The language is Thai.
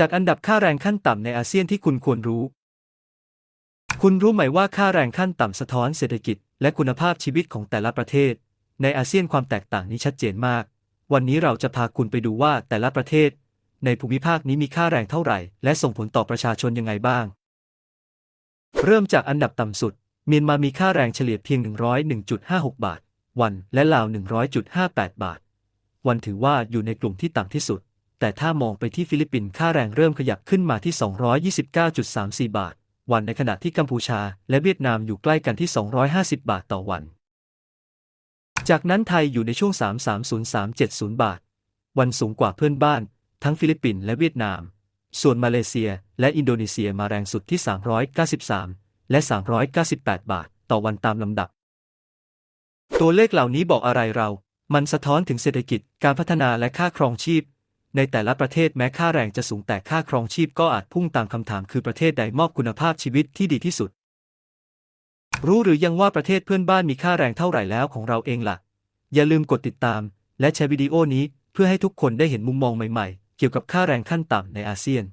จัดอันดับค่าแรงขั้นต่ำในอาเซียนที่คุณควรรู้ คุณรู้ไหมว่าค่าแรงขั้นต่ำสะท้อนเศรษฐกิจ และคุณภาพชีวิตของแต่ละประเทศ ในอาเซียนความแตกต่างนี้ชัดเจนมาก วันนี้เราจะพาคุณไปดูว่าแต่ละประเทศ ในภูมิภาคนี้มีค่าแรงเท่าไหร่ และส่งผลต่อประชาชนยังไงบ้าง เริ่มจากอันดับต่ำสุด เมียนมามีค่าแรงเฉลี่ยเพียง 101.56 บาท วันและลาว 100.58 บาท วันถือว่าอยู่ในกลุ่มที่ต่ำที่สุด แต่ถ้ามองไปที่ฟิลิปปินส์ค่าแรงเริ่มขยับขึ้นมาที่ 229.34 บาท วันในขณะที่กัมพูชา และเวียดนามอยู่ใกล้กันที่ 250 บาทต่อวัน จากนั้นไทยอยู่ในช่วง 330-370 บาท วันสูงกว่าเพื่อนบ้าน ทั้งฟิลิปปินส์และเวียดนาม ส่วนมาเลเซียและอินโดนีเซียมาแรงสุดที่ 393 และ 398 บาท ต่อวันตามลำดับ ตัวเลขเหล่านี้บอกอะไรเรา มันสะท้อนถึงเศรษฐกิจ การพัฒนาและค่าครองชีพ ในแต่ละประเทศแม้ค่าแรงจะสูงแต่ค่าครองชีพก็อาจพุ่งตามคำถามคือประเทศใดมอบคุณภาพชีวิตที่ดีที่สุด รู้หรือยังว่าประเทศเพื่อนบ้านมีค่าแรงเท่าไหร่แล้วของเราเองล่ะ อย่าลืมกดติดตาม และแชร์วิดีโอนี้เพื่อให้ทุกคนได้เห็นมุมมองใหม่ๆ เกี่ยวกับค่าแรงขั้นต่ำในอาเซียน